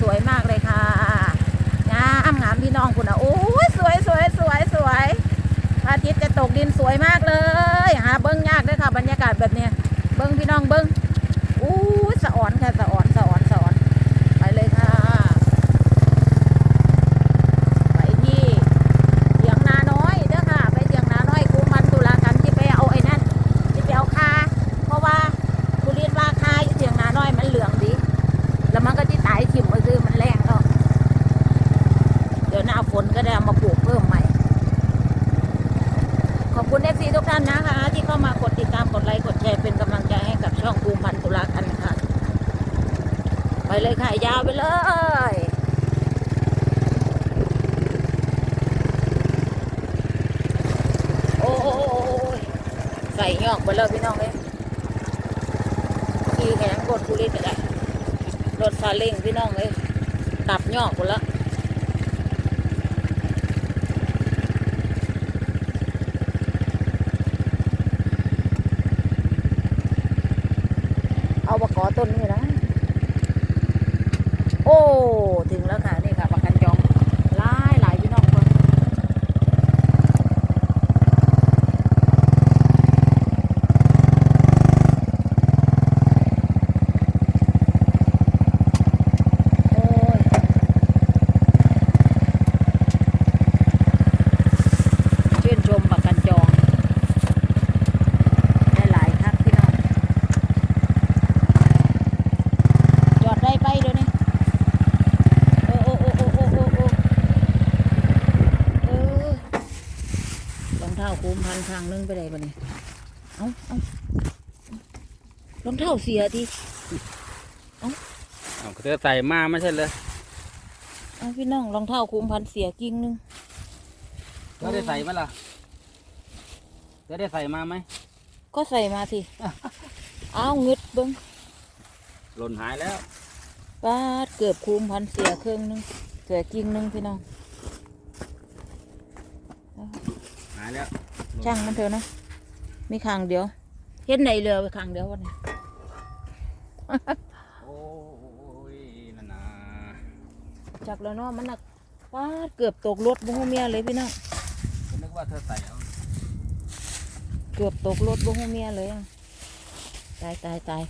สวยมากเลยค่ะงามงามพี่น้องคุณอะโอ้ยสวยสวยสวยสวยพระอาทิตย์จะตกดินสวยมากเลยหาเบิ้งยากเลยค่ะ บรรยากาศแบบเนี้ยเบิ้งพี่น้องเบิ้งอู้สะอ่อนค่ะสะอ่อนสะอ่อนสะอ่อนไปเลยค่ะ ไปที่เถียงนาน้อยเด้อค่ะ ไปเถียงนาน้อยครูมันตุลากันที่ไปเอาไอ้นั่นที่ไปเอาคาเพราะว่าคุเรียนว่าคาอยู่เถียงนาน้อยมันเหลืองดี แล้วมันก็ที่ตายถิ่มก็คือมันแรงก็เดี๋ยวหน้าฝนก็ได้เอามาปลูกเพิ่มใหม่ ขอบคุณเอฟซีทุกท่านนะคะ ที่เข้ามากดติดตามกดไลค์กดแชร์เป็นกำลังใจให้กับช่องภูมิพันธ์ตุลากันค่ะ ไปเลยค่ะ ยาวไปเลยโอ้โอ้โอ้โอ้ยใส่ยอกไปเลยพี่น้องเลยขี่แข็งกดกุลิตอะไรรถซาเล้งพี่น้องเลยตับยอกหมดแล้วเอาบะกอต้นนี้นะ โอ้ ถึงแล้วค่ะ นี่ค่ะบักกันจองหลายหลายพี่น้องคน โอ้ยชื่นชมบักกันจองได้หลายคักพี่น้อง จอดได้ไปเดี๋ยวนี้โอ้โอ้โอ้โอ้โอ้โอ้โอ้เออร องเท้าคูมพันข้างนึงไปไหนบ้านี่เอาเอารองเท้าเสียทีเอาก็จะใส่มาไม่ใช่เลยเอาพี่น้องรองเท้าคูมพันเสียกิ่งหนึงก็ได้ใส่ไหมล่ะจะได้ใส่มาไหม ก็ใส่มาสิ เอางึดเบิ้งหล่นหายแล้วปาดเกือบคูมพันเสียเครื่องหนึงเสียกิ่งหนึงพี่น้อง หายแล้ว ช่างมันเถอะนะ มีข้างเดียว เห็นในเรือไปข้างเดียววันนี้โอ้ยนั่นนะจากแล้วเนาะมันหนักปาดเกือบตกรถบุ้งเมียเลยพี่น้องผมนึกว่าเธอใส่เอาเกือบตกรถบุ้งเมียเลยอะตายตายตาย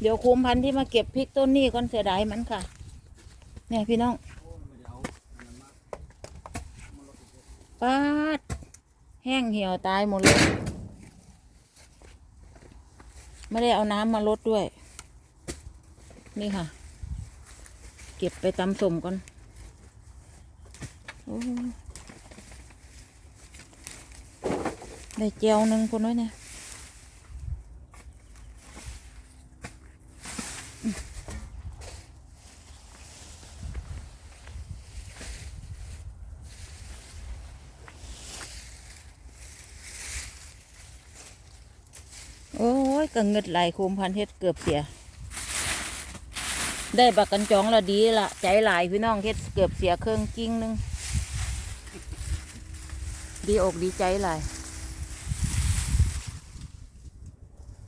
เดี๋ยวคุมพันธุ์ที่มาเก็บพริกต้นนี้ก่อนเสียดายมันค่ะ เนี่ยพี่น้องโอ้ไม่ได้เอาอันนั้นมาปาด แห้งเหี่ยวตายหมดเลย ไม่ได้เอาน้ำมาลดด้วย นี่ค่ะ เก็บไปตำสมก่อนอได้เจียวหนึ่งคนน้อยเนี่ยอืมโอ้ย กังเงิดไหลายคุมพันเฮ็ดเกือบเสีย ได้บักกันจองละดีละใจหลายพี่น้องเฮ็ดเกือบเสียเครื่องกิ้งหนึง ดีอกดีใจหลาย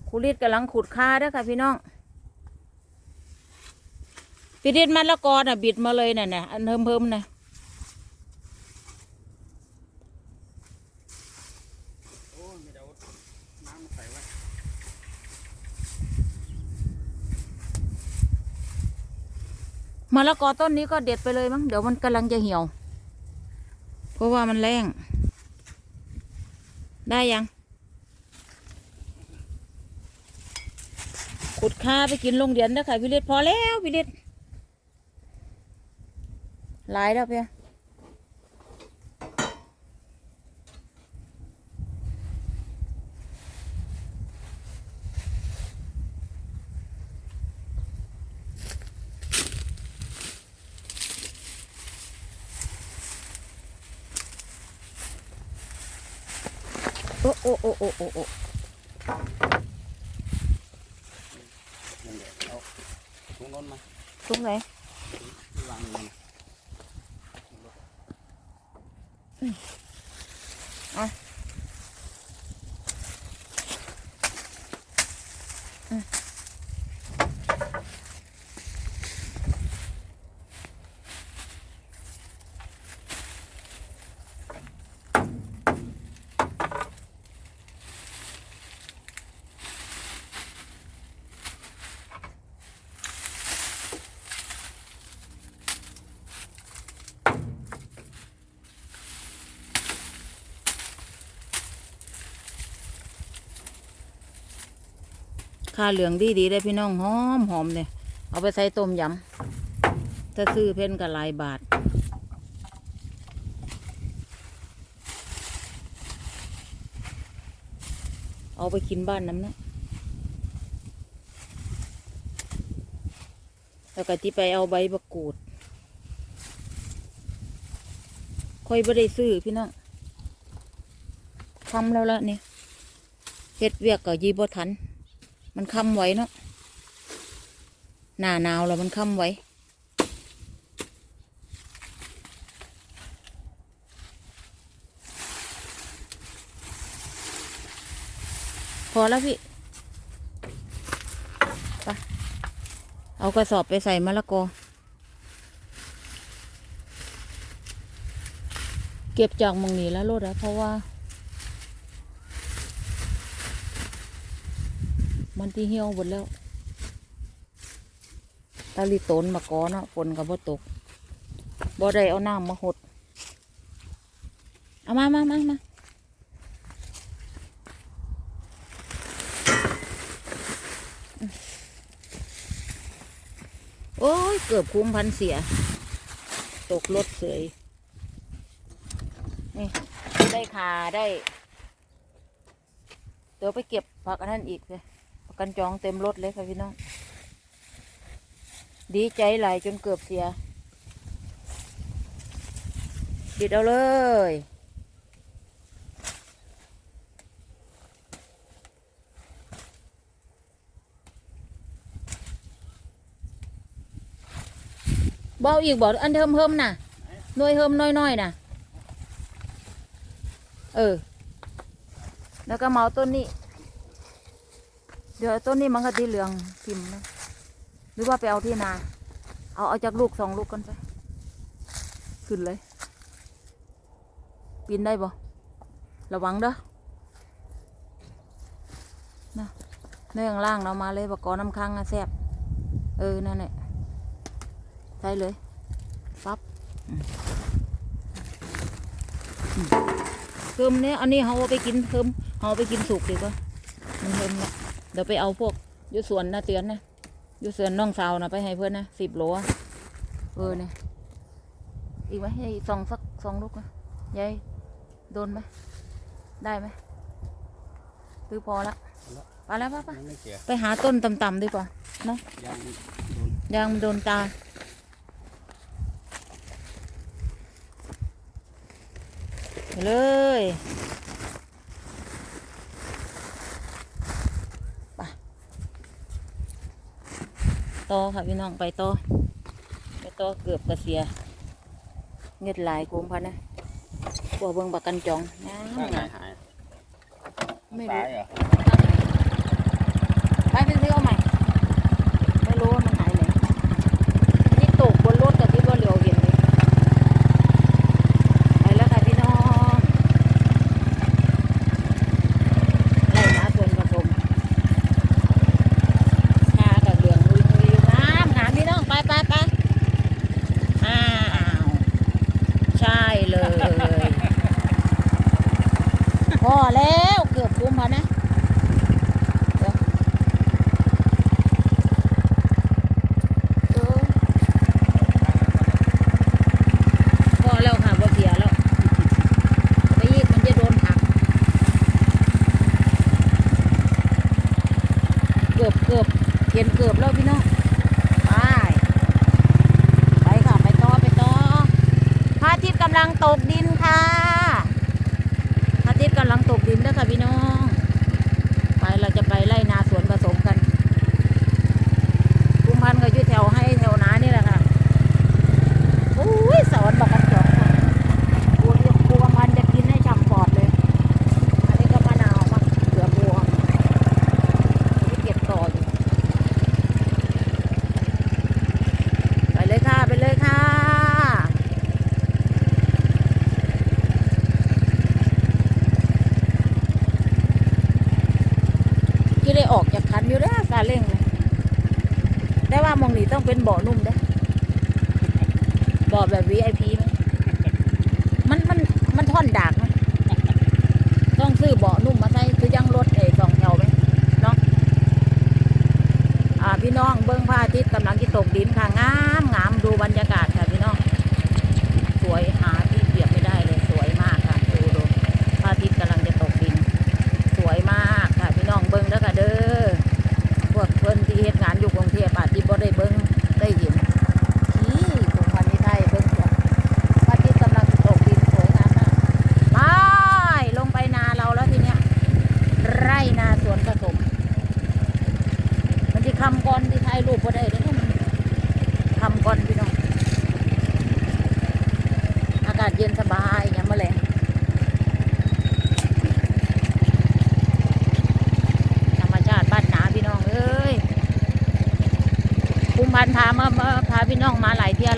ครูรีดกำลังขุดค่าด้อค่ะพี่น้องพี่รีดมันละกอน่ะ บิดมาเลยน่ะน่ะอันเพิ่มเพิ่มๆน่ะ โอ้ยไม่ได้เอาน้ำมาใส่ไว้ มะละกอต้นนี้ก็เด็ดไปเลยมั้งเดี๋ยวมันกำลังจะเหี่ยว เพราะว่ามันแรงได้ยัง ขุดคาไปกินโรงเรียนนะค่ะพี่เล็ดพอแล้วพี่เล็ดหลายแล้วเพีย โอ้โอ้โอ้โอ้โอ้โอ้ นั่นแหละเอาถุงโน้นมา ตรงไหน ที่วางนี่นะ เอาอืมข้าเหลืองดีดีได้พี่น้องหอมหอมเนี่ยเอาไปใส่ต้มยำถ้าซื้อเพ่นก็หลายบาทเอาไปกินบ้านน้ำเนะแล้วก็ที่ไปเอาใบมะกรูดค่อยไม่ได้ซื้อพี่น้องทำแล้วละเนี่ยเฮ็ดเวียกก็ยีบ่ทัน มันค้ำไว้เนาะหน้าหนาวแล้วมันค้ำไว้พอแล้วพี่ไปเอากระสอบไปใส่มะละกอ เก็บจากมองนี้แล้วโลดอะเพราะว่า มันที่เหี่ยวหมดแล้วตาลีโตนมากอเนาะฝนกับบ่ตกบ่ได้เอาน้ำมาหด เอามามามามาโอ้ย เกือบคุ้มพันเสีย ตกรถเสยนี่ ได้ขาได้ เดี๋ยวไปเก็บผักอันนั้นอีกเลย กกันจองเต็มรถเลยค่ะพี่น้อง ดีใจหลายจนเกือบเสียดิดเอาเลยบเอาอีกบอกอันเทิมเฮิมน่ะหน่วยเฮิมน้อยๆน่ะ เออ แล้วก็เมาต้นนี้ เดี๋ยวต้นนี้มันก็ตีเหลืองพิมพ์นะหรือว่าไปเอาที่นา เอาเอาจากลูกสองลูกกันไปขึ้นเลย ปีนได้บ่ระวังเด้อนะเนื้อข้างล่างเรามาเลยบกกอน้ำค้างอะแซบเออนั่นแหละใส่เลยปั๊บเคิมเนี้ยอันนี้เขาเอาไปกินเคิมเขาเอาไปกินสุกดีกว่ามันเคิมเนี่ย เดี๋ยวไปเอาพวกอยุสวนนะเตือนนะอยุสวนน้องสาวนะไปให้เพื่อนนะสิบโลอะเออเนี่ยอีกไหมให้สองสักสองลูกนะยายโดนไหมได้ไหมคือพอละไปแล้วป้ามันไม่เกี่ยวไปหาต้นต่ำๆดีกว่าเนาะยางมันโดนยางมันโดนตาไปเลย ต่อค่ะพี่น้องไปต่อไปต่อเกือบกระเสีย เงิดหลายกุมพันนะบัวเบิงบักกันจองงามข้างไหนงามหายไม่ตารู้ยเหรอไปไปซื้อเอาใหม่ไม่ ได้ออกจากคันอยู่แล้วซาเล้งเลยแต่ว่ามองนี่ต้องเป็นเบาะนุ่มเด้เบาะแบบวีไอพีมันมันมันท่อนดากนะต้องซื้อเบาะนุ่มมาใส่คือยังรถเอ๋สองแถวไหมเนาะอ่าพี่น้องเบิ้งพระอาทิตย์กำลังจะตกดินค่ะงาากาศเย็นสบายอย่างมาเลยธรรมชาติบ้านหนาพี่น้องเอ้ยคุ้มพันพามาพาพี่น้องมาหลายเที่ยว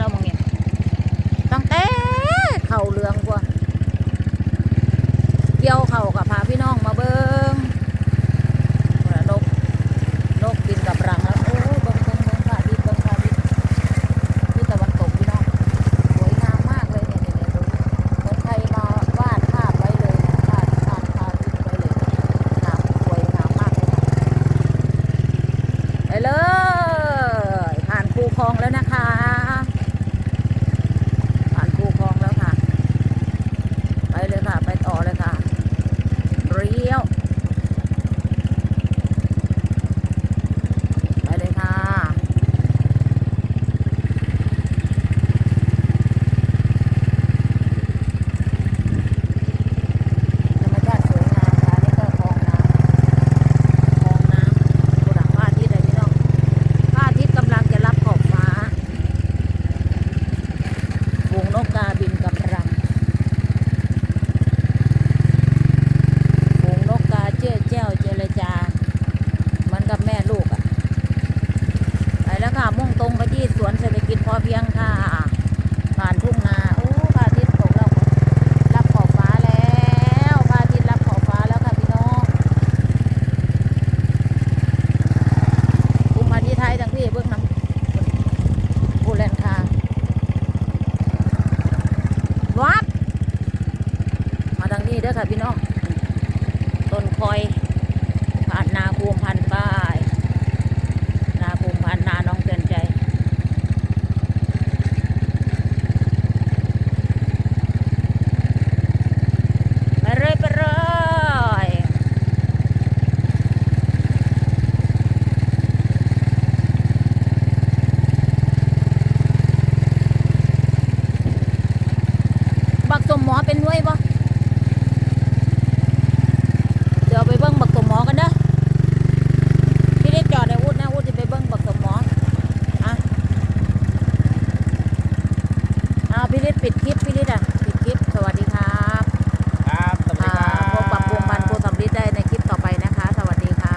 বাপ